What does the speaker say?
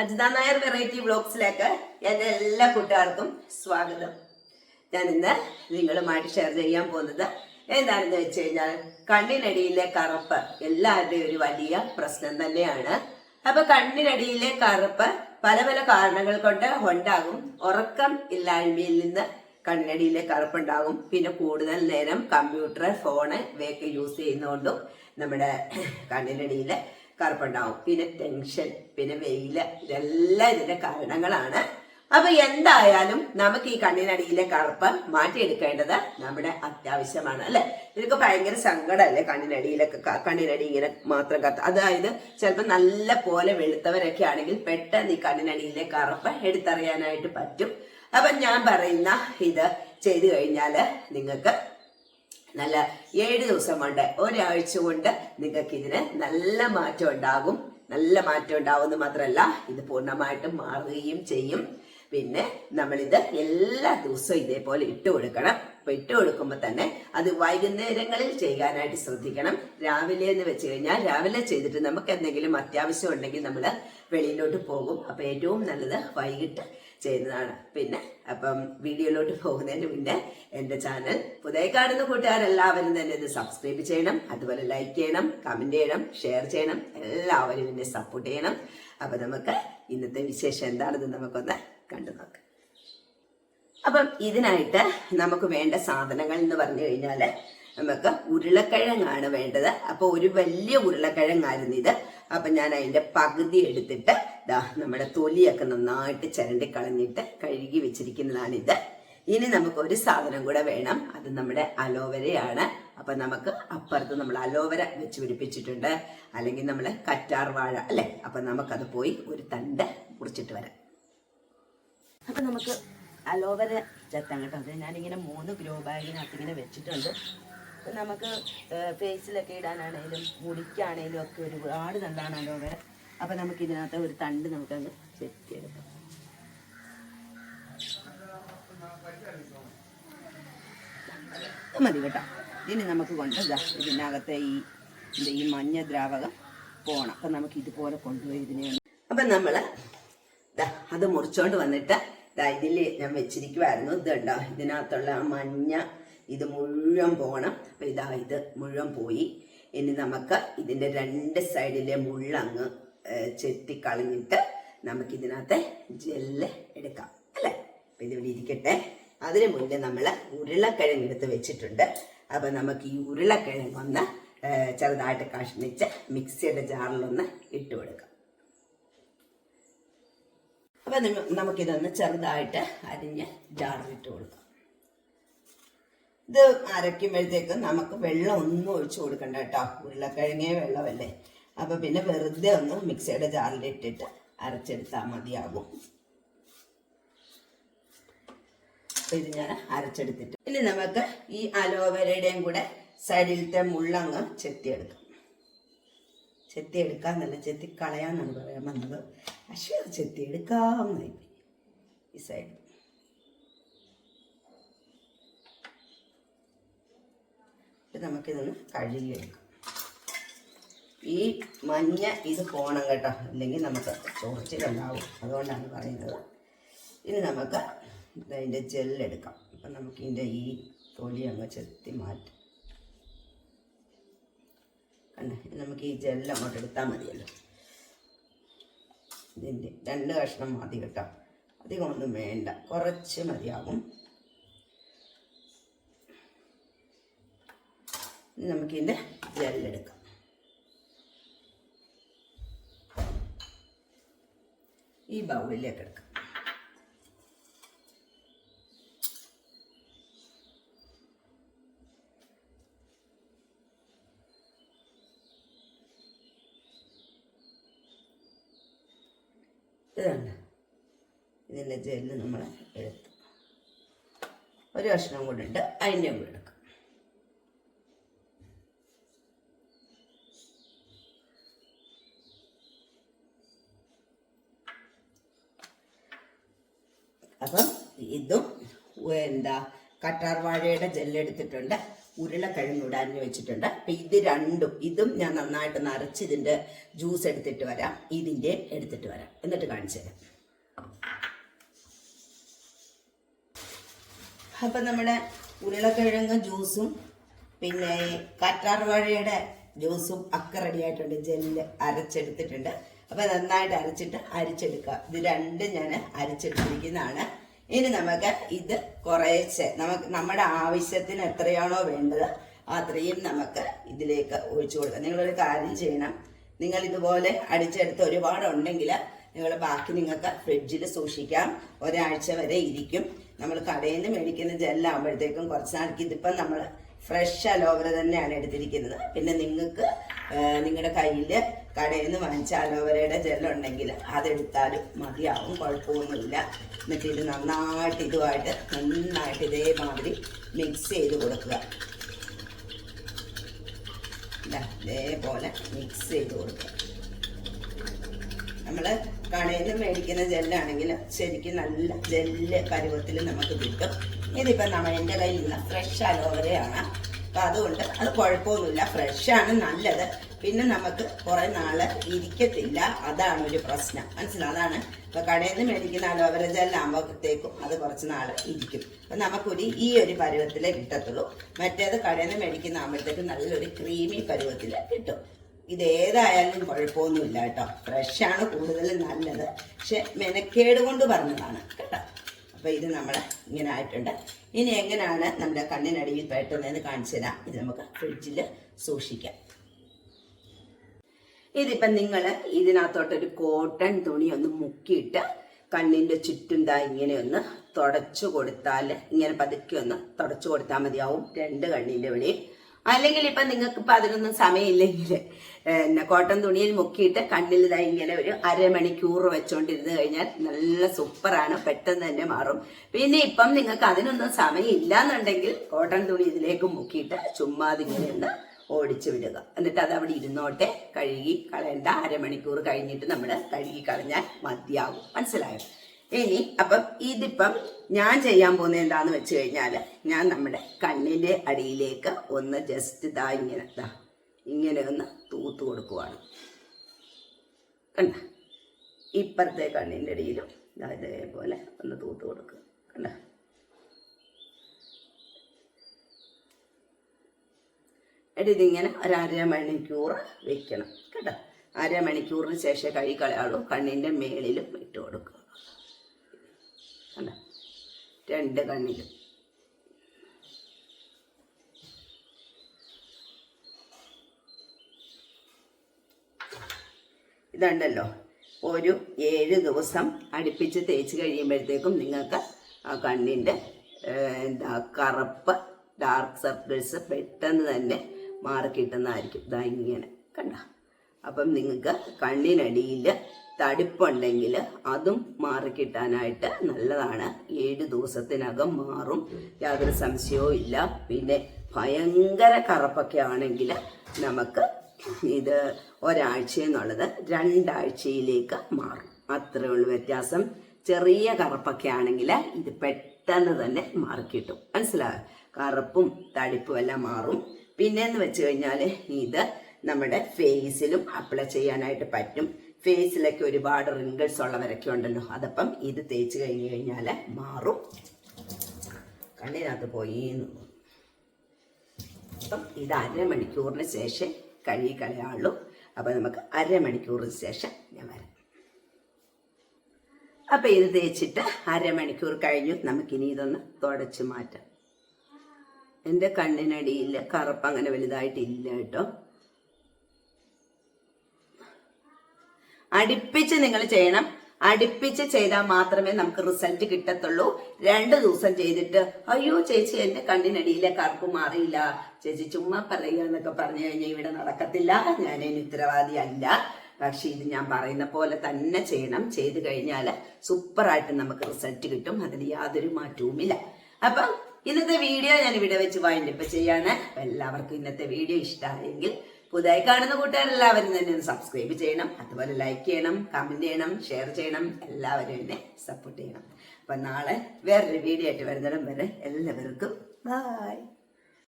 Ajitha Nair variety ബ്ലോഗ്സിലേക്ക് എന്റെ എല്ലാ കൂട്ടുകാർക്കും സ്വാഗതം. ഞാൻ ഇന്ന് നിങ്ങളുമായിട്ട് ഷെയർ ചെയ്യാൻ പോകുന്നത് എന്താണെന്ന് വെച്ച് കഴിഞ്ഞാൽ കണ്ണിനടിയിലെ കറുപ്പ് എല്ലാവരുടെയും ഒരു വലിയ പ്രശ്നം തന്നെയാണ്. അപ്പൊ കണ്ണിനടിയിലെ കറുപ്പ് പല പല കാരണങ്ങൾ കൊണ്ട് ഉണ്ടാകും. ഉറക്കം ഇല്ലായ്മയിൽ നിന്ന് കണ്ണിനടിയിലെ കറുപ്പുണ്ടാകും. പിന്നെ കൂടുതൽ നേരം കമ്പ്യൂട്ടർ ഫോണ് ഇവയൊക്കെ യൂസ് ചെയ്യുന്നതുകൊണ്ടും നമ്മുടെ കണ്ണിനടിയിലെ കറുപ്പുണ്ടാവും. പിന്നെ ടെൻഷൻ പിന്നെ വെയിൽ ഇതെല്ലാം ഇതിന്റെ കാരണങ്ങളാണ്. അപ്പൊ എന്തായാലും നമുക്ക് ഈ കണ്ണിനടിയിലെ കറുപ്പ് മാറ്റിയെടുക്കേണ്ടത് നമ്മുടെ അത്യാവശ്യമാണ് അല്ലെ? നിനക്ക് ഭയങ്കര സങ്കടമല്ലേ കണ്ണിനടിയിലൊക്കെ കണ്ണിനടി ഇങ്ങനെ മാത്രം കത്ത്. അതായത് ചിലപ്പോൾ നല്ല പോലെ വെളുത്തവരൊക്കെ ആണെങ്കിൽ പെട്ടെന്ന് ഈ കണ്ണിനടിയിലെ കറുപ്പ് എടുത്തറിയാനായിട്ട് പറ്റും. അപ്പൊ ഞാൻ പറയുന്ന ഇത് ചെയ്തു കഴിഞ്ഞാൽ നിങ്ങൾക്ക് നല്ല ഏഴ് ദിവസം കൊണ്ട് ഒരാഴ്ച കൊണ്ട് നിങ്ങൾക്ക് ഇതിന് നല്ല മാറ്റം ഉണ്ടാകും. നല്ല മാറ്റം ഉണ്ടാവുമെന്ന് മാത്രമല്ല ഇത് പൂർണമായിട്ടും മാറുകയും ചെയ്യും. പിന്നെ നമ്മളിത് എല്ലാ ദിവസവും ഇതേപോലെ ഇട്ട് കൊടുക്കണം. ഇട്ട് കൊടുക്കുമ്പോൾ തന്നെ അത് വൈകുന്നേരങ്ങളിൽ ചെയ്യാനായിട്ട് ശ്രദ്ധിക്കണം. രാവിലെ എന്ന് വെച്ച് കഴിഞ്ഞാൽ രാവിലെ ചെയ്തിട്ട് നമുക്ക് എന്തെങ്കിലും അത്യാവശ്യം ഉണ്ടെങ്കിൽ നമ്മൾ വെളിയിലോട്ട് പോകും. അപ്പം ഏറ്റവും നല്ലത് വൈകിട്ട് ചെയ്യുന്നതാണ്. പിന്നെ അപ്പം വീഡിയോയിലോട്ട് പോകുന്നതിന് മുന്നേ എന്റെ ചാനൽ പുതിയ കാണുന്ന കൂട്ടുകാരെല്ലാവരും തന്നെ ഇത് സബ്സ്ക്രൈബ് ചെയ്യണം. അതുപോലെ ലൈക്ക് ചെയ്യണം കമന്റ് ചെയ്യണം ഷെയർ ചെയ്യണം. എല്ലാവരും എന്നെ സപ്പോർട്ട് ചെയ്യണം. അപ്പം നമുക്ക് ഇന്നത്തെ വിശേഷം എന്താണെന്ന് നമുക്കൊന്ന് കണ്ടു അപ്പം ഇതിനായിട്ട് നമുക്ക് വേണ്ട സാധനങ്ങൾ എന്ന് പറഞ്ഞു കഴിഞ്ഞാൽ നമുക്ക് ഉരുളക്കിഴങ്ങാണ് വേണ്ടത്. അപ്പൊ ഒരു വലിയ ഉരുളക്കിഴങ്ങായിരുന്നു ഇത്. അപ്പൊ ഞാൻ അതിന്റെ പകുതി എടുത്തിട്ട് ദാ നമ്മുടെ തൊലിയൊക്കെ നന്നായിട്ട് ചിരണ്ടി കളഞ്ഞിട്ട് കഴുകി വെച്ചിരിക്കുന്നതാണ് ഇത്. ഇനി നമുക്ക് ഒരു സാധനം കൂടെ വേണം. അത് നമ്മുടെ അലോവരയാണ്. അപ്പൊ നമുക്ക് അപ്പുറത്ത് നമ്മൾ അലോവര വെച്ച് പിടിപ്പിച്ചിട്ടുണ്ട്. അല്ലെങ്കിൽ നമ്മൾ കറ്റാർ വാഴ അല്ലെ? അപ്പൊ നമുക്കത് പോയി ഒരു തണ്ട് മുറിച്ചിട്ട് വരാം. അപ്പൊ നമുക്ക് അലോവര ചെത്താൻ കേട്ടോ. അത് ഞാനിങ്ങനെ മൂന്ന് ഗ്രോ ബാഗിനകത്ത് ഇങ്ങനെ വെച്ചിട്ടുണ്ട്. അപ്പം നമുക്ക് ഫേസിലൊക്കെ ഇടാനാണേലും മുടിക്കാണേലും ഒക്കെ ഒരുപാട് നല്ലതാണ് അലോവര. അപ്പം നമുക്ക് ഇതിനകത്ത് ഒരു തണ്ട് നമുക്കങ്ങ് ചെത്തിയെടുക്കാം മതി കേട്ടോ. ഇനി നമുക്ക് കൊണ്ട് ഇതിനകത്തെ ഈ ഈ മഞ്ഞ ദ്രാവകം പോകണം അപ്പം നമുക്ക് ഇതുപോലെ കൊണ്ടുപോയി ഇതിനെ അപ്പം നമ്മൾ അത് മുറിച്ചോണ്ട് വന്നിട്ട് ഇതിൽ ഞാൻ വെച്ചിരിക്കുമായിരുന്നു ഇത് കണ്ടോ ഇതിനകത്തുള്ള മഞ്ഞ ഇത് മുഴുവൻ പോകണം. അപ്പം ഇതാ ഇത് മുഴുവൻ പോയി. ഇനി നമുക്ക് ഇതിന്റെ രണ്ട് സൈഡിലെ മുള്ളങ്ങ് ചെത്തിക്കളഞ്ഞിട്ട് നമുക്ക് ഇതിനകത്തെ ജെല്ല് എടുക്കാം. അല്ലേ? അപ്പം ഇതിവിടെ ഇരിക്കട്ടെ. അതിന് മുന്നേ നമ്മൾ ഉരുളക്കിഴങ്ങ് എടുത്ത് വെച്ചിട്ടുണ്ട്. അപ്പം നമുക്ക് ഈ ഉരുളക്കിഴങ്ങ് ഒന്ന് ഏഹ്, ചെറുതായിട്ട് കഷ്ണിച്ച് മിക്സിയുടെ ജാറിലൊന്ന് ഇട്ട് കൊടുക്കാം. അപ്പം നിങ്ങ- നമുക്കിതൊന്ന് ചെറുതായിട്ട് അരിഞ്ഞ് ജാറിലിട്ട് കൊടുക്കാം. ഇത് അരയ്ക്കുമ്പോഴത്തേക്ക് നമുക്ക് വെള്ളം ഒന്നും ഒഴിച്ച് കൊടുക്കണ്ട കേട്ടോ. ഉരുളക്കിഴങ്ങേ വെള്ളമല്ലേ? അപ്പോൾ പിന്നെ വെറുതെ ഒന്ന് മിക്സിയുടെ ജാറിലിട്ടിട്ട് അരച്ചെടുത്താൽ മതിയാകും ഇത് ഞാൻ അരച്ചെടുത്തിട്ട് ഇനി നമുക്ക് ഈ അലോവേരയുടെയും കൂടെ സൈഡിലത്തെ മുള്ളങ്ങ് ചെത്തിയെടുക്കാം. ചെത്തിയെടുക്കാന്നല്ല ചെത്തി കളയാന്നാണ് പറയാൻ വന്നത്. പക്ഷേ അത് ചെത്തിയെടുക്കാമെന്നായി ഈ സൈഡ് നമുക്കിതൊന്ന് കഴുകിയെടുക്കാം. ഈ മഞ്ഞ ഇത് പോണം കേട്ടോ. അല്ലെങ്കിൽ നമുക്ക് ചോർച്ചിലുണ്ടാവും അതുകൊണ്ടാണ് പറയുന്നത്. ഇനി നമുക്ക് ഇതിന്റെ ജെല്ലെടുക്കാം അപ്പം നമുക്കിതിന്റെ ഈ തൊലി അങ്ങ് ചെത്തി മാറ്റാം. നമുക്ക് ഈ ജെല്ലം അങ്ങോട്ട് എടുത്താൽ മതിയല്ലോ. ഇതിന്റെ രണ്ട് കഷ്ണം മതി കേട്ടോ. അധികമൊന്നും വേണ്ട. കുറച്ച് മതിയാകും നമുക്കിതിന്റെ ജെല്ലെടുക്കാം ഈ ബൗളിലേക്ക് എടുക്കാം. ഇതാണ് ഇതിന്റെ ജെല്ല് നമ്മൾ എടുത്തു. ഒരു കഷ്ണം കൂടെ ഇട്ട് അതിന്റെ കൂടെ എടുക്കും അപ്പം ഇതും എന്താ കറ്റാർ വാഴയുടെ ജെല്ലെടുത്തിട്ടുണ്ട്. ഉരുളക്കിഴങ്ങ് ഇവിടെ അരിഞ്ഞു വെച്ചിട്ടുണ്ട്. അപ്പം ഇത് രണ്ടും ഇതും ഞാൻ നന്നായിട്ട് നിറച്ച് ഇതിന്റെ ജ്യൂസ് എടുത്തിട്ട് വരാം. ഇതിന്റെ എടുത്തിട്ട് വരാം. എന്നിട്ട് കാണിച്ചു തരാം. അപ്പം നമ്മുടെ ഉരുളക്കിഴങ്ങ് ജ്യൂസും പിന്നെ കറ്റാർവാഴയുടെ ജ്യൂസും ഒക്കെ റെഡി ആയിട്ടുണ്ട്. ജെല്ല് അരച്ചെടുത്തിട്ടുണ്ട്. അപ്പം നന്നായിട്ട് അരച്ചിട്ട് അരിച്ചെടുക്കുക. ഇത് രണ്ടും ഞാൻ അരച്ചെടുത്തിരിക്കുന്നതാണ്. ഇനി നമുക്ക് ഇത് കുറേശ്ശെ നമുക്ക് നമ്മുടെ ആവശ്യത്തിന് എത്രയാണോ വേണ്ടത് അത്രയും നമുക്ക് ഇതിലേക്ക് ഒഴിച്ചു കൊടുക്കാം. നിങ്ങളൊരു കാര്യം ചെയ്യണം. നിങ്ങൾ ഇതുപോലെ അടിച്ചെടുത്ത് ഒരുപാടുണ്ടെങ്കിൽ നിങ്ങൾ ബാക്കി നിങ്ങൾക്ക് ഫ്രിഡ്ജിൽ സൂക്ഷിക്കാം. ഒരാഴ്ച വരെ ഇരിക്കും. നമ്മൾ കടയിൽ നിന്ന് മേടിക്കുന്ന ജെല്ലാകുമ്പോഴത്തേക്കും കുറച്ച് നാൾക്ക് ഇതിപ്പം നമ്മൾ ഫ്രഷ് അലോവര തന്നെയാണ് എടുത്തിരിക്കുന്നത്. പിന്നെ നിങ്ങൾക്ക് നിങ്ങളുടെ കയ്യിൽ കടയിൽ നിന്ന് വാങ്ങിച്ച അലോവരയുടെ ജെല്ലുണ്ടെങ്കിൽ അതെടുത്താലും മതിയാവും കുഴപ്പമൊന്നുമില്ല. എന്നിട്ട് ഇത് നന്നായിട്ട് ഇതുമായിട്ട് നന്നായിട്ട് ഇതേമാതിരി മിക്സ് ചെയ്ത് കൊടുക്കുക. ഇതാ, ഇതേപോലെ മിക്സ് ചെയ്ത് കൊടുക്കുക. നമ്മൾ കടയിൽ നിന്ന് മേടിക്കുന്ന ജെല്ലാണെങ്കിൽ ശരിക്കും നല്ല ജെല്ല് പരുവത്തിൽ നമുക്ക് കിട്ടും. ഇതിപ്പോൾ നമ്മൾ എന്റെ കയ്യിൽ നിന്ന് ഫ്രഷ് അലോവരയാണ് അപ്പം അതുകൊണ്ട് അത് കുഴപ്പമൊന്നുമില്ല. ഫ്രഷാണ് നല്ലത്. പിന്നെ നമുക്ക് കുറെ നാൾ ഇരിക്കത്തില്ല. അതാണ് ഒരു പ്രശ്നം. മനസ്സിലാവും അതാണ്. ഇപ്പൊ കടയിൽ നിന്ന് മേടിക്കുന്ന അലോവര ജെല്ലാകുമ്പോഴത്തേക്കും അത് കുറച്ച് നാൾ ഇരിക്കും. അപ്പൊ നമുക്കൊരു ഈ ഒരു പരുവത്തിലേ കിട്ടത്തുള്ളൂ. മറ്റേത് കടയിൽ നിന്ന് മേടിക്കുന്ന ആകുമ്പോഴത്തേക്കും നല്ലൊരു ക്രീമി പരുവത്തിൽ കിട്ടും. ഇത് ഏതായാലും കുഴപ്പമൊന്നുമില്ല കേട്ടോ. ആണ് കൂടുതൽ നല്ലത്. പക്ഷെ മെനക്കേട് കൊണ്ട് പറഞ്ഞതാണ് കേട്ടോ. അപ്പോൾ ഇത് നമ്മൾ ഇങ്ങനെ ആയിട്ടുണ്ട്. ഇനി എങ്ങനെയാണ് നമ്മുടെ കണ്ണിനടിയിൽ പെട്ടുന്നതെന്ന് കാണിച്ചു തരാം ഇത് നമുക്ക് ഫ്രിഡ്ജിൽ സൂക്ഷിക്കാം. ഇതിപ്പം നിങ്ങൾ ഇതിനകത്തോട്ടൊരു കോട്ടൺ തുണി ഒന്ന് മുക്കിയിട്ട് കണ്ണിന്റെ ചുറ്റും ദാ ഇങ്ങനെ ഒന്ന് തുടച്ചു കൊടുത്താൽ ഇങ്ങനെ പതുക്കെ ഒന്ന് തുടച്ചു കൊടുത്താൽ മതിയാവും. രണ്ട് കണ്ണിന്റെ വെളിയിൽ. അല്ലെങ്കിൽ ഇപ്പം നിങ്ങൾക്ക് ഇപ്പം അതിനൊന്നും സമയമില്ലെങ്കിൽ പിന്നെ കോട്ടൺ തുണിയിൽ മുക്കിയിട്ട് കണ്ണിൽ ഇതാ ഇങ്ങനെ ഒരു അരമണിക്കൂർ വെച്ചോണ്ടിരുന്ന് കഴിഞ്ഞാൽ നല്ല സൂപ്പറാണ്. പെട്ടെന്ന് തന്നെ മാറും. പിന്നെ ഇപ്പം നിങ്ങൾക്ക് അതിനൊന്നും സമയമില്ല എന്നുണ്ടെങ്കിൽ കോട്ടൺ തുണി ഇതിലേക്ക് മുക്കിയിട്ട് ചുമ്മാതിങ്ങനെ ഒന്ന് ഓടിച്ചു വിടുക. എന്നിട്ട് അത് അവിടെ ഇരുന്നോട്ടെ കഴുകി കളയണ്ട അരമണിക്കൂർ കഴിഞ്ഞിട്ട് നമ്മൾ കഴുകി കളഞ്ഞാൽ മതിയാകും മനസ്സിലായോ? ഇനി അപ്പം ഇതിപ്പം ഞാൻ ചെയ്യാൻ പോകുന്നത് എന്താന്ന് വെച്ച് കഴിഞ്ഞാൽ ഞാൻ നമ്മുടെ കണ്ണിന്റെ അടിയിലേക്ക് ഒന്ന് ജസ്റ്റ് ഇതാ ഇങ്ങനെ ഇതാ ഇങ്ങനെ ഒന്ന് തൂത്ത് കൊടുക്കുവാണ്. കണ്ട? ഇപ്പുറത്തെ കണ്ണിന്റെ അടിയിലും ഇതേപോലെ ഒന്ന് തൂത്ത് കൊടുക്കുക കണ്ട? എന്നിട്ട് ഇതിങ്ങനെ ഒരു അരമണിക്കൂർ വെക്കണം കേട്ടോ. അരമണിക്കൂറിന് ശേഷം കൈ കളയാളൂ കണ്ണിന്റെ മേളിലും ഇട്ട് കൊടുക്കുക. രണ്ട് കണ്ണിലും. ഇതുണ്ടല്ലോ. ഒരു ഏഴ് ദിവസം അടുപ്പിച്ച് തേച്ച് കഴിയുമ്പോഴത്തേക്കും നിങ്ങൾക്ക് ആ കണ്ണിന്റെ എന്താ കറുപ്പ് ഡാർക്ക് സർക്കിൾസ് പെട്ടെന്ന് തന്നെ മാറി കിട്ടുന്നതായിരിക്കും. ഇതാ ഇങ്ങനെ. കണ്ട? അപ്പം നിങ്ങൾക്ക് കണ്ണിനടിയിൽ തടിപ്പുണ്ടെങ്കിൽ അതും മാറിക്കിട്ടാനായിട്ട് നല്ലതാണ്. ഏഴ് ദിവസത്തിനകം മാറും. യാതൊരു സംശയവും ഇല്ല. പിന്നെ ഭയങ്കര കറുപ്പൊക്കെ ആണെങ്കിൽ നമുക്ക് ഇത് ഒരാഴ്ച എന്നുള്ളത് രണ്ടാഴ്ചയിലേക്ക് മാറും. അത്രേ ഉള്ളൂ വ്യത്യാസം. ചെറിയ കറുപ്പൊക്കെ ആണെങ്കിൽ ഇത് പെട്ടെന്ന് തന്നെ മാറിക്കിട്ടും മനസ്സിലായോ? കറുപ്പും തടിപ്പും എല്ലാം മാറും. പിന്നെന്ന് വെച്ച് കഴിഞ്ഞാൽ ഇത് നമ്മുടെ ഫേസിലും അപ്ലൈ ചെയ്യാനായിട്ട് പറ്റും. ഫേസിലൊക്കെ ഒരുപാട് റിങ്കിൾസ് ഉള്ളവരൊക്കെ ഉണ്ടല്ലോ. അതപ്പം ഇത് തേച്ച് കഴിഞ്ഞ് കഴിഞ്ഞാൽ മാറും. കണ്ണിനകത്ത് പോയി. അപ്പം ഇത് അരമണിക്കൂറിന് ശേഷം കഴുകി കളയാള്ളൂ അപ്പം നമുക്ക് അരമണിക്കൂറിന് ശേഷം ഞാൻ വരാം. അപ്പം ഇത് തേച്ചിട്ട് അരമണിക്കൂർ കഴിഞ്ഞു. നമുക്കിനി ഇതൊന്ന് തുടച്ച് മാറ്റാം. എന്റെ കണ്ണിനടിയിൽ കറുപ്പ് അങ്ങനെ വലുതായിട്ടില്ല കേട്ടോ. അടുപ്പിച്ച് നിങ്ങൾ ചെയ്യണം. അടുപ്പിച്ച് ചെയ്താൽ മാത്രമേ നമുക്ക് റിസൾട്ട് കിട്ടത്തുള്ളൂ. രണ്ട് ദിവസം ചെയ്തിട്ട് അയ്യോ ചേച്ചി എന്റെ കണ്ണിനടിയിലെ കറുപ്പ് മാറിയില്ല. ചേച്ചി ചുമ്മാ പറയുക എന്നൊക്കെ പറഞ്ഞു കഴിഞ്ഞാൽ ഇവിടെ നടക്കത്തില്ല. ഞാൻ അതിന് ഉത്തരവാദി അല്ല പക്ഷെ ഇത് ഞാൻ പറയുന്ന പോലെ തന്നെ ചെയ്യണം. ചെയ്ത് കഴിഞ്ഞാൽ സൂപ്പറായിട്ട് നമുക്ക് റിസൾട്ട് കിട്ടും. അതിന് യാതൊരു മാറ്റവുമില്ല. അപ്പം ഇന്നത്തെ വീഡിയോ ഞാൻ ഇവിടെ വെച്ച് വൈൻഡപ്പ് ചെയ്യാണ്. എല്ലാവർക്കും ഇന്നത്തെ വീഡിയോ ഇഷ്ടമായെങ്കിൽ പുതുതായി കാണുന്ന കൂട്ടുകാരെല്ലാവരും തന്നെ ഒന്ന് സബ്സ്ക്രൈബ് ചെയ്യണം. അതുപോലെ ലൈക്ക് ചെയ്യണം കമന്റ് ചെയ്യണം ഷെയർ ചെയ്യണം. എല്ലാവരും എന്നെ സപ്പോർട്ട് ചെയ്യണം. അപ്പൊ നാളെ വേറൊരു വീഡിയോ ആയിട്ട് വരുന്നിടം വരെ എല്ലാവർക്കും ബൈ